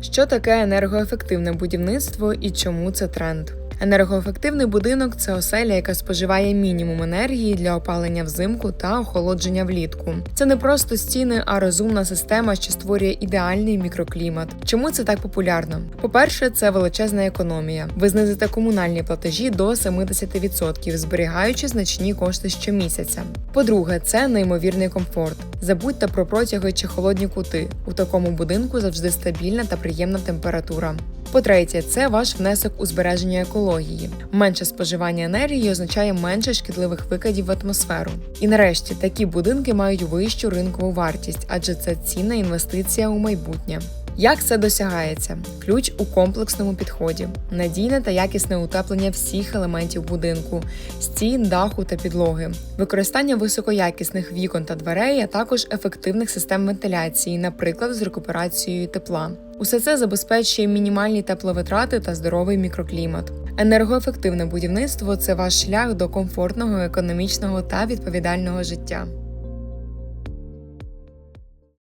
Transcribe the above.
Що таке енергоефективне будівництво і чому це тренд? Енергоефективний будинок це оселя, яка споживає мінімум енергії для опалення взимку та охолодження влітку. Це не просто стіни, а розумна система, що створює ідеальний мікроклімат. Чому це так популярно? По-перше, це величезна економія. Ви знизите комунальні платежі до 70%, зберігаючи значні кошти щомісяця. По-друге, це неймовірний комфорт. Забудьте про протяги чи холодні кути. У такому будинку завжди стабільна та приємна температура. По-третє, це ваш внесок у збереження екології. Менше споживання енергії означає менше шкідливих викидів в атмосферу. І нарешті такі будинки мають вищу ринкову вартість, адже це цінна інвестиція у майбутнє. Як це досягається? Ключ у комплексному підході, надійне та якісне утеплення всіх елементів будинку, стін, даху та підлоги, використання високоякісних вікон та дверей, а також ефективних систем вентиляції, наприклад, з рекуперацією тепла. Усе це забезпечує мінімальні тепловитрати та здоровий мікроклімат. Енергоефективне будівництво це ваш шлях до комфортного, економічного та відповідального життя.